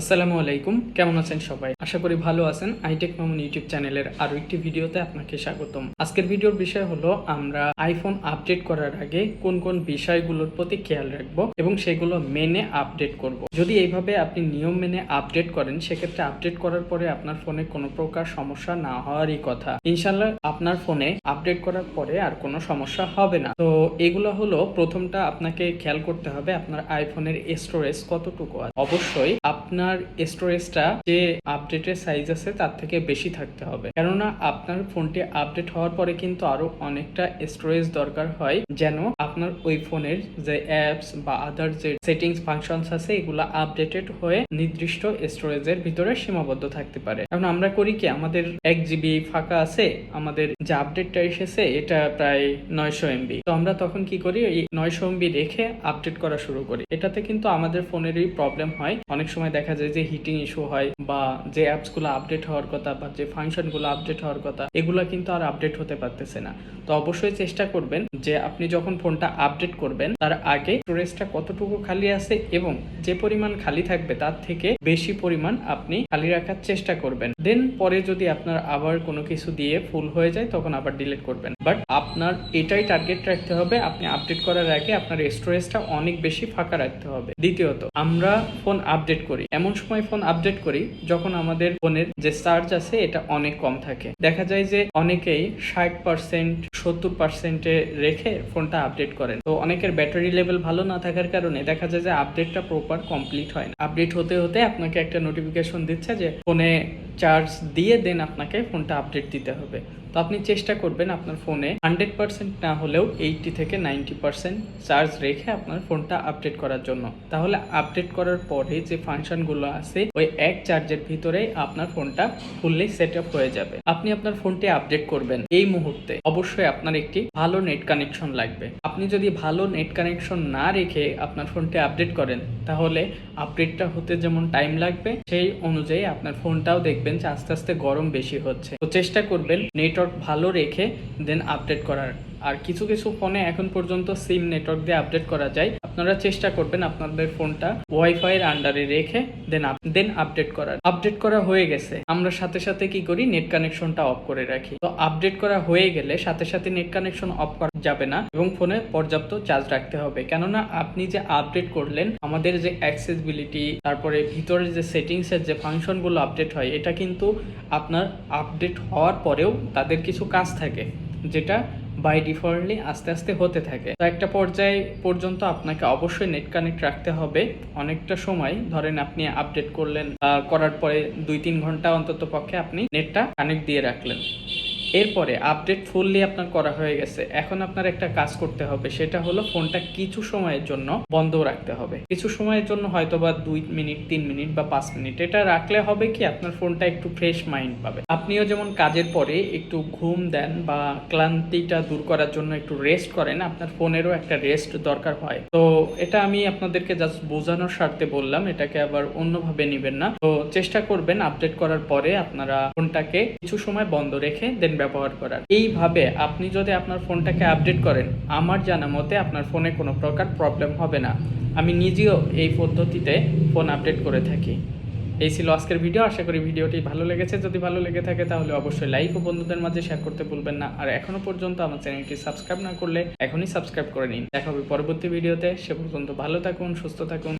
আসসালামু আলাইকুম, কেমন আছেন সবাই? আশা করি ভালো আছেন। আইটেক মামুন ইউটিউব চ্যানেলের আরও একটি ভিডিওতে আপনাকে স্বাগতম। আজকের ভিডিওর বিষয় হলো, আমরা আইফোন আপডেট করার আগে কোন কোন বিষয়গুলোর প্রতি খেয়াল রাখব এবং সেগুলো মেনে আপডেট করব। যদি এইভাবে আপনি নিয়ম মেনে আপডেট করেন, সেক্ষেত্রে আপডেট করার পরে আপনার ফোনে কোনো প্রকার সমস্যা না হওয়ারই কথা। ইনশাল্লাহ আপনার ফোনে আপডেট করার পরে আর কোনো সমস্যা হবে না। তো এগুলো হলো, প্রথমটা আপনাকে খেয়াল করতে হবে, আপনার আইফোনের স্টোরেজ কতটুকু অবশ্যই আপনার স্টোরেজটা যে আপডেটের সাইজ আছে তার থেকে বেশি থাকতে হবে। কেননা আপনার ফোনটি আপডেট হওয়ার পরে কিন্তু আরও অনেকটা স্টোরেজ দরকার হয় যেন আপনার ওই ফোনের যে অ্যাপস বা আদার যে সেটিংস ফাংশনস আছে, এগুলো আপডেটেড হয়ে নির্দিষ্ট স্টোরেজের ভিতরে সীমাবদ্ধ থাকতে পারে। এখন আমরা করি কি, আমাদের এক জিবি ফাঁকা আছে, আমাদের যে আপডেটটা এসেছে, এটা প্রায় নয়শো এমবি তো আমরা তখন কি করি, এই নয়শো এমবি রেখে আপডেট করা শুরু করি। এটাতে কিন্তু আমাদের ফোনেরই প্রবলেম হয়। অনেক সময় দেখা যায় যে হিটিং ইস্যু হয় বা যে অ্যাপসগুলো আপডেট হওয়ার কথা বা যে ফাংশনগুলো আপডেট হওয়ার কথা, এগুলো কিন্তু আর আপডেট হতে পারতেছে না। তো অবশ্যই চেষ্টা করবেন যে আপনি যখন ফোনটা আপডেট করবেন, তার আগে স্টোরেজটা কতটুকু খালি আছে এবং যে পরিমাণ খালি থাকবে তার থেকে বেশি পরিমাণ আপনি খালি রাখার চেষ্টা করবেন। দেন পরে যদি আপনার আবার কোনো কিছু দিয়ে ফুল হয়ে যায়, তখন আবার ডিলিট করবেন। বাট আপনার এটাই টার্গেট রাখতে হবে, আপনি আপডেট করার আগে আপনার স্টোরেজটা অনেক বেশি ফাঁকা রাখতে হবে। দ্বিতীয়ত, আমরা ফোন আপডেট করি। এমন সময় ফোন আপডেট করি, যখন আমাদের ফোনের যে চার্জ আছে, এটা অনেক কম থাকে। দেখা যায় যে অনেকেই ষাট পার্সেন্ট সত্তর পার্সেন্টে রেখে ফোনটা আপডেট করেন। তো অনেকের ব্যাটারি লেভেল ভালো না থাকার কারণে দেখা যায় যে আপডেটটা প্রপার কমপ্লিট হয় না। আপডেট হতে হতে আপনাকে একটা নোটিফিকেশন দিচ্ছে যে ফোনে চার্জ দিয়ে দেন, আপনাকে ফোনটা আপডেট দিতে হবে। তো আপনি চেষ্টা করবেন আপনার ফোনে হান্ড্রেড পার্সেন্ট না হলেও এইটটি থেকে নাইনটি পার্সেন্ট চার্জ রেখে আপনার ফোনটা আপডেট করার জন্য। তাহলে আপডেট করার পরে যে ফাংশনগুলো আছে, ওই এক চার্জের ভিতরেই আপনার ফোনটা ফুললি সেট আপ হয়ে যাবে। আপনি আপনার ফোনটি আপডেট করবেন এই মুহূর্তে। অবশ্যই আপনার একটি ভালো নেট কানেকশন লাগবে। আপনি যদি ভালো নেট কানেকশন না রেখে আপনার ফোনটি আপডেট করেন, তাহলে আপডেটটা হতে যেমন টাইম লাগবে, সেই অনুযায়ী আপনার ফোনটাও দেখবেন যে আস্তে আস্তে গরম বেশি হচ্ছে। তো চেষ্টা করবেন নেটওয়ার্ক ভালো রেখে দেন আপডেট করার। আর কিছু কিছু ফোনে এখন পর্যন্ত সিম নেটওয়ার্ক দিয়ে আপডেট করা যায়। আপনারা চেষ্টা করবেন আপনাদের ফোনটা ওয়াইফাই এর আন্ডারে রেখে দেন দেন আপডেট করার। আপডেট করা হয়ে গেছে। আমরা সাথে সাথে কি করি? নেট কানেকশনটা অফ করে রাখি। তো আপডেট করা হয়ে গেলে সাথে সাথে নেট কানেকশন অফ করা যাবে না এবং ফোনে পর্যাপ্ত চার্জ রাখতে হবে। কেননা আপনি যে আপডেট করলেন, আমাদের যে অ্যাক্সেসিবিলিটি তারপরে ভিতরে যে সেটিংস এর যে ফাংশনগুলো আপডেট হয়, এটা কিন্তু আপনার আপডেট হওয়ার পরেও তাদের কিছু কাজ থাকে, যেটা বাই ডিফল্টলি আস্তে আস্তে হতে থাকে। তো একটা পর্যায়ে পর্যন্ত আপনাকে অবশ্যই নেট কানেক্ট রাখতে হবে। অনেকটা সময় ধরেন আপনি আপডেট করলেন করার পরে দুই তিন ঘণ্টা অন্তত পক্ষে আপনি নেটটা কানেক্ট দিয়ে রাখলেন। এরপরে আপডেট ফুললি আপনার করা হয়ে গেছে। এখন আপনার একটা কাজ করতে হবে, সেটা হলো ফোনটা কিছু সময়ের জন্য বন্ধ রাখতে হবে। কিছু সময়ের জন্য হয়তো বা দুই মিনিট, তিন মিনিট বা পাঁচ মিনিট। এটা রাখলে হবে কি, আপনার ফোনটা একটু ফ্রেশ মাইন্ড পাবে। আপনিও যেমন কাজের পরে একটু ঘুম দেন বা ক্লান্তিটা দূর করার জন্য একটু রেস্ট করেন, আপনার ফোনেরও একটা রেস্ট দরকার হয়। তো এটা আমি আপনাদেরকে জাস্ট বোঝানোর স্বার্থে বললাম, এটাকে আবার অন্যভাবে নেবেন না। তো চেষ্টা করবেন আপডেট করার পরে আপনারা ফোনটাকে কিছু সময় বন্ধ রেখে দেন ব্যবহার করার। এইভাবে আপনি যদি আপনার ফোনটাকে আপডেট করেন, আমার জানা মতে আপনার ফোনে কোনো প্রকার প্রবলেম হবে না। আমি নিজেও এই পদ্ধতিতে ফোন আপডেট করে থাকি। এই ছিল আজকের ভিডিও আশা করি ভিডিওটি ভালো লেগেছে। যদি ভালো লেগে থাকে তাহলে অবশ্যই লাইক ও বন্ধুদের মাঝে শেয়ার করতে ভুলবেন না। আর এখনও পর্যন্ত আমার চ্যানেলটি সাবস্ক্রাইব না করলে এখনই সাবস্ক্রাইব করে নিন। দেখা হবে পরবর্তী ভিডিওতে সে পর্যন্ত ভালো থাকুন, সুস্থ থাকুন।